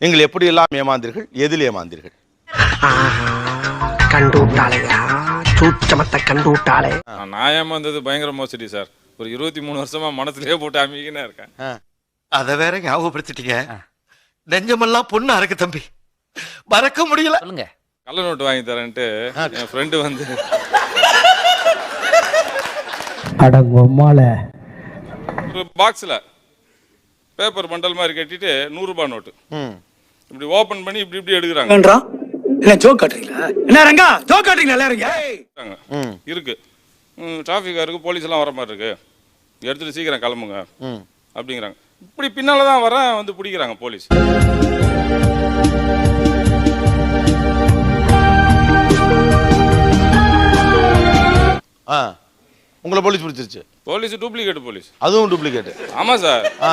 நீங்கள் எப்படி எல்லாம் ஏமாந்தீர்கள்? எதில் ஏமாந்தீர்கள்? கண்டு விட்டாளையா சூச்சமத்தை கண்டு விட்டாளே நான் ஏமாந்தது பயங்கர மோசடி சார். ஒரு இருபத்தி மூணு வருஷமா மனசுலயே போட்டு அமைக்கினே இருக்கேன். அத வேற ஞாபகப்படுத்திட்டீங்க. நெஞ்சமெல்லாம் பொண்ணு அறக்கு தம்பி. மறக்க முடியல. சொல்லுங்க. கள்ள நோட்டு வாங்கி தரேன்ட்டு என் ஃப்ரெண்டு வந்து அடங்கொம்மால ஒரு பாக்ஸில் பேப்பர் பண்டல் மாதிரி கட்டிட்டு நூறுரூபா நோட்டு ம். இப்படி ஓப்பன் பண்ணி இப்படி இப்படி எடுக்கிறாங்க. என்ன ஜோக் காட்டுறீங்களா? என்ன ரங்கா? ஜோக் காட்டுறீங்களா எல்லாரும்? ம். இருக்கு. டிராஃபிக்காக இருக்கு போலீஸ் எல்லாம் வர மாதிரி இருக்கு. எடுத்துட்டு சீக்கிரம் கிளம்புங்க. ம். அப்படிங்கிறாங்க. இப்படி பின்னால தான் வரேன் வந்து பிடிக்கிறாங்க போலீஸ் ஆ. உங்களை போலீஸ் பிடிச்சிருச்சு. போலீஸ் டூப்ளிகேட் போலீஸ் அதுவும் டூப்ளிகேட் ஆமா சார். ஆ.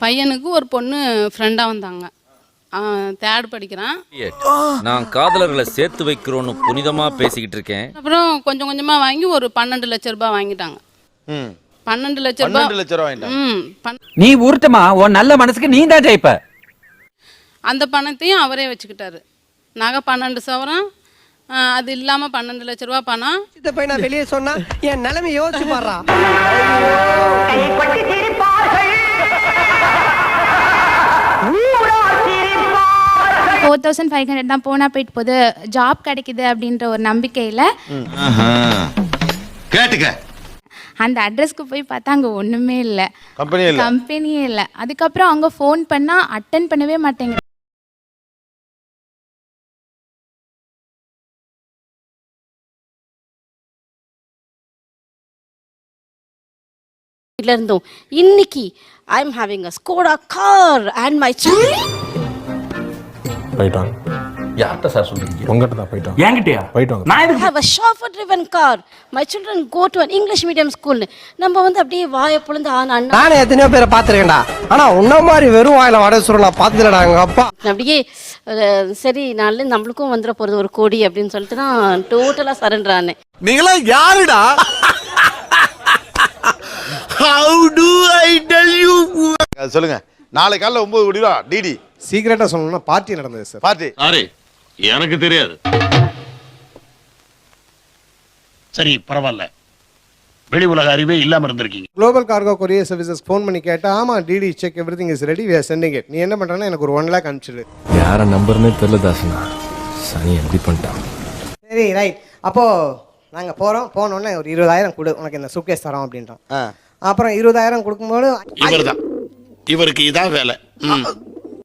பையனுக்கு ஒரு பொண்ணு ஃப்ரெண்டாக வந்தாங்க. தேர்ட் படிக்கிறான். நான் காதலர்களை சேர்த்து வைக்கிறோன்னு புனிதமா பேசிக்கிட்டு இருக்கேன். அப்புறம் கொஞ்சம் கொஞ்சமாக வாங்கி ஒரு பன்னெண்டு லட்ச ரூபாய் வாங்கிட்டாங்க. ம். பன்னெண்டு லட்ச ரூபாய் லட்ச ரூபா வாங்கிட்டாங்க. ம் பன்- நீ உருட்டுமா? உன் நல்ல மனசுக்கு நீ தான் ஜெயிப்ப. அந்த பணத்தையும் அவரே வச்சுக்கிட்டாரு. நகை பன்னெண்டு சவரம் அது இல்லாமல் பன்னெண்டு லட்ச ரூபா பணம். இத போய் நான் வெளியே சொன்னா என் நிலைமை யோசிச்சு பாடுறா ஃபோர் தௌசண்ட் ஃபைவ் ஹண்ட்ரட் தான் போனால் போயிட்டு போகுது. ஜாப் கிடைக்குது அப்படின்ற ஒரு நம்பிக்கையில் கேட்டுக்க. அந்த அட்ரஸ்க்கு போய் பார்த்தா அங்கே ஒன்றுமே இல்லை. கம்பெனியே இல்லை. கம்பெனியே இல்லை. அதுக்கப்புறம் அவங்க ஃபோன் பண்ணால் அட்டன் பண்ணவே மாட்டேங்க இருந்தோம். இன்னைக்கு I am having a Skoda car and my போயிட்டான் யார்கிட்ட சார் சொல்றீங்க? உங்ககிட்ட தான் போயிட்டோம் என்கிட்டயா? போயிட்டோம் நான் எதுக்கு have a chauffeur driven car my children go to an English medium ஸ்கூல்னு நம்ம வந்து அப்படியே வாயை பொழுந்து ஆன அண்ணா. நானே எத்தனையோ பேரை பாத்துருக்கேன்டா ஆனா உன்ன மாதிரி வெறும் வாயில வடை சுருள் நான் பார்த்ததுலடா எங்க அப்பா. அப்படியே சரி நாளில் நம்மளுக்கும் வந்துட போகிறது ஒரு கோடி அப்படின்னு சொல்லிட்டு தான் டோட்டலாக சரண்டர் ஆனேன். நீங்களா யாருடா? How do I tell you சொல்லுங்க. நாளை காலைல ஒன்பது கோடி ரூபா. டிடி சீக்கிரட்டா சொல்லணும்னா பார்ட்டி நடந்தது சார் பார்ட்டி. அரே எனக்கு தெரியாது. சரி பரவாயில்ல. வெளி உலக அறிவே இல்லாம இருந்திருக்கீங்க. Global cargo courier services phone பண்ணி கேட்டா ஆமா DD cheque everything is ready we are sending it நீ என்ன பண்றேன்னா எனக்கு ஒரு ஒன் லேக் அனுப்பிச்சிடு. யார நம்பர்னே தெரியல தாசனா. சனி எப்படி பண்ணிட்டான்? சரி ரைட் அப்போ நாங்க போறோம். போனோடனே ஒரு இருபதாயிரம் கொடு. உனக்கு இந்த சூட்கேஸ் தரோம் அப்படின்றோம் ஆ. அப்புறம் இருபதாயிரம் கொடுக்கும்போது இவர்தான். இவருக்கு இதான் வேலை.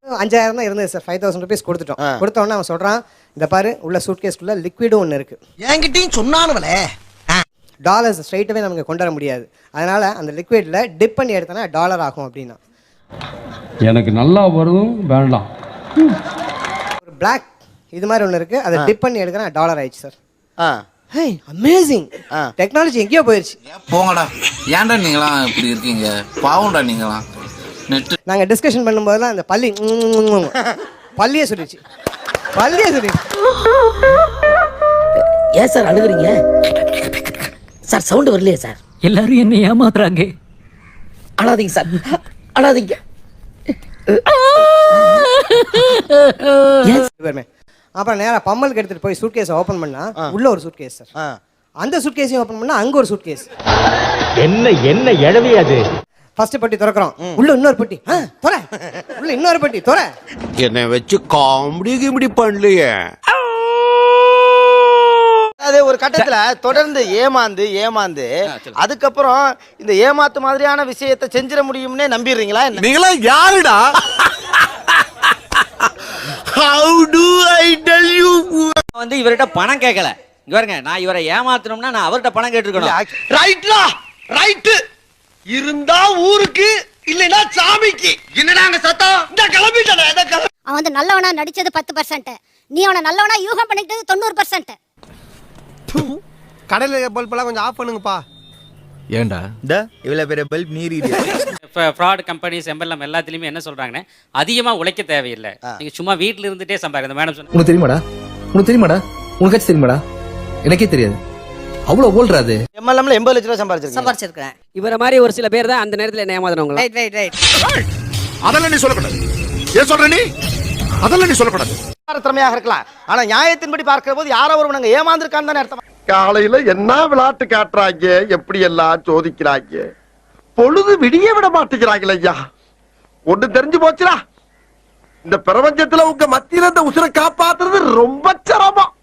அஞ்சாயிரம் தான் இருந்தது சார். ஃபைவ் தௌசண்ட் ருபீஸ் கொடுத்துட்டோம். கொடுத்த உடனே அவன் சொல்றான் இந்த பாரு உள்ள சூட்கேஸ்க்குள்ள லிக்விடும் ஒன்று இருக்கு. என்கிட்டயும் சொன்னானுவலே டாலர்ஸ் ஸ்ட்ரைட்டாகவே நமக்கு கொண்டு வர முடியாது. அதனால அந்த லிக்விட்ல டிப் பண்ணி எடுத்தனா டாலர் ஆகும் அப்படின்னா. எனக்கு நல்லா வரும் வேண்டாம். ஒரு பிளாக் இது மாதிரி ஒன்று இருக்கு. அதை டிப் பண்ணி எடுக்கிறா டாலர் ஆயிடுச்சு சார். ஆ. ஹே அமேசிங் டெக்னாலஜி எங்கேயோ போயிடுச்சு போங்கடா. ஏன்டா நீங்களாம் இப்படி இருக்கீங்க? பாவம்டா நீங்களாம். நாங்கள் டிஸ்கஷன் பண்ணும்போதெல்லாம் அந்த பள்ளி பள்ளியே சொல்லிடுச்சு. பள்ளியே சொல்லிடுச்சு. ஏன் சார் அழுகுறீங்க? சார் சவுண்டு வரலையே சார். எல்லாரும் என்ன ஏமாத்துறாங்க. அழாதீங்க சார். அழாதீங்க. அப்புறம் நேரா பம்மலுக்கு எடுத்துட்டு போய் சூட்கேஸை ஓப்பன் பண்ணா உள்ள ஒரு சூட்கேஸ் சார். அந்த சூட்கேஸையும் ஓப்பன் பண்ணா அங்க ஒரு சூட்கேஸ் என்ன என்ன எழவி அது? ஃபர்ஸ்ட் பெட்டி திறக்கிறோம். உள்ள இன்னொரு பெட்டி. தொற உள்ள இன்னொரு பெட்டி. தொற என்னை வச்சு காமெடி கிமெடி பண்ணலையே. அது ஒரு கட்டத்துல தொடர்ந்து ஏமாந்து ஏமாந்து அதுக்கப்புறம் இந்த ஏமாத்து மாதிரியான விஷயத்தை செஞ்சிட முடியும்னே நம்பிடுறீங்களா என்ன? நீங்களா யாருடா? How do I tell you வந்து இவர்கிட்ட பணம் கேட்கல இங்க பாருங்க நான் இவரை ஏமாத்தணும்னா நான் அவர்கிட்ட பணம் கேட்டிருக்கணும். ரைட்லா ரைட்டு இருந்தா ஊருக்கு இல்லைன்னா சாமிக்கு. என்னடாங்க சத்தம்? இந்த கிளம்பிட்டேன் இந்த கிளம்பி அவன் வந்து நல்லவனா நடிச்சது பத்து பர்சன்ட் நீ அவனை நல்லவனா யூகம் பண்ணிக்கிட்டது தொண்ணூறு பர்சன்ட் கடையில் பல்பெல்லாம் கொஞ்சம் ஆஃப் பண்ணுங்கப்பா. ஏன்டா இவ்வளவு பெரிய பல்ப் நீர் ஃப்ராட் கம்பெனிஸ் எம்பெல்லாம் எல்லாத்துலயுமே என்ன சொல்றாங்கன்னா அதிகமா உழைக்க தேவையில்லை. நீங்க சும்மா வீட்ல இருந்துட்டே சம்பாதிக்க இந்த மேடம் சொன்ன உனக்கு தெரியுமாடா? உனக்கு தெரியுமாடா? உனக்காச்சும் தெரியுமாடா? எனக்கே தெரியாது. அவ்வளோ ஓல்றாது எம்எல்எம்ல எண்பது லட்ச ரூபா சம்பாதிச்சிருக்கேன் சம்பாரிச்சிருக்கிறேன். இவரை மாதிரி ஒரு சில பேர் தான் அந்த நேரத்தில் என்ன ஏமாத்துறவங்களா ரைட் ரைட் ரைட் அதெல்லாம் நீ சொல்லக்கூடாது. ஏன் சொல்ற நீ? அதெல்லாம் நீ சொல்லக்கூடாது. திறமையாக இருக்கலாம். ஆனா நியாயத்தின்படி பார்க்கிற போது யாரோ ஒருவன் அங்க ஏமாந்துருக்கான்னு தானே அர்த்தம். காலையில என்ன விளையாட்டு காட்டுறாங்க? எப்படி எல்லாம் சோதிக்கிறாங்க? பொழுது விடிய விட மாட்டேங்கிறாங்களே ஐயா. ஒண்ணு தெரிஞ்சு போச்சுடா. இந்த பிரபஞ்சத்துல உங்க மத்தியில இந்த உசுரை காப்பாத்துறது ரொம்ப சிரமம்.